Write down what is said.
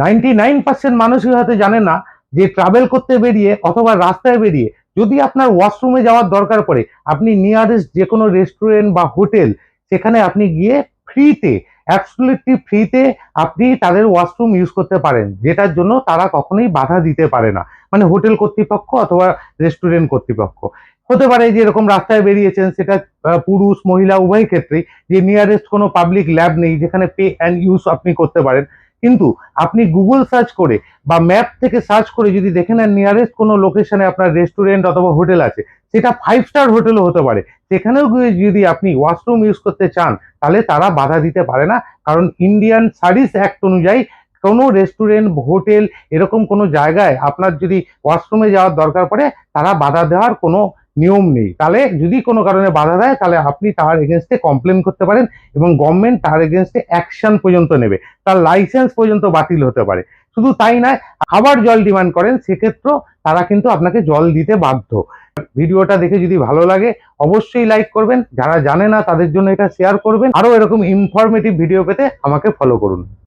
Ninety nine percent মানুষই হয়তো জানে না যে ট্রাভেল করতে বেরিয়ে অথবা রাস্তায় বেরিয়ে যদি আপনার ওয়াশরুমে যাওয়ার দরকার পড়ে, আপনি নিয়ারেস্ট যে কোনো রেস্টুরেন্ট বা হোটেল সেখানে আপনি গিয়ে ফ্রিতে অ্যাবসলিউটলি ফ্রিতে আপনি তাদের ওয়াশরুম ইউজ করতে পারেন, যেটার জন্য তারা কখনোই বাধা দিতে পারে না। মানে হোটেল কর্তৃপক্ষ অথবা রেস্টুরেন্ট কর্তৃপক্ষ। হতে পারে যে এরকম রাস্তায় বেরিয়েছেন, সেটা পুরুষ, মহিলা, উভয় ক্ষেত্রেই, যে নিয়ারেস্ট কোনো পাবলিক ল্যাব নেই, যেখানে পে অ্যান্ড ইউজ আপনি করতে পারেন। কিন্তু আপনি গুগল সার্চ করে বা ম্যাপ থেকে সার্চ করে যদি দেখে নেন নিয়ারেস্ট কোনো লোকেশনে আপনার রেস্টুরেন্ট অথবা হোটেল আছে, সেটা ফাইভ স্টার হোটেলও হতে পারে। সেখানেও যদি আপনি ওয়াশরুম ইউজ করতে চান, তাহলে তারা বাধা দিতে পারে না। কারণ ইন্ডিয়ান সার্ভিস অ্যাক্ট অনুযায়ী কোনো রেস্টুরেন্ট হোটেল এরকম কোনো জায়গায় আপনার যদি ওয়াশরুমে যাওয়ার দরকার পড়ে, তারা বাধা দেওয়ার কোনো নিয়ম নেই। তাহলে যদি কোনো কারণে বাধা দেয়, তাহলে আপনি তার এগেনস্টে কমপ্লেন করতে পারেন এবং গভর্নমেন্ট তার এগেনস্টে অ্যাকশন পর্যন্ত নেবে। তার লাইসেন্স পর্যন্ত বাতিল হতে পারে। শুধু তাই নয়, আবার জল ডিমান্ড করেন, সেক্ষেত্রেও তারা কিন্তু আপনাকে জল দিতে বাধ্য। ভিডিওটা দেখে যদি ভালো লাগে, অবশ্যই লাইক করবেন। যারা জানে না, তাদের জন্য এটা শেয়ার করবেন। আরও এরকম ইনফরমেটিভ ভিডিও পেতে আমাকে ফলো করুন।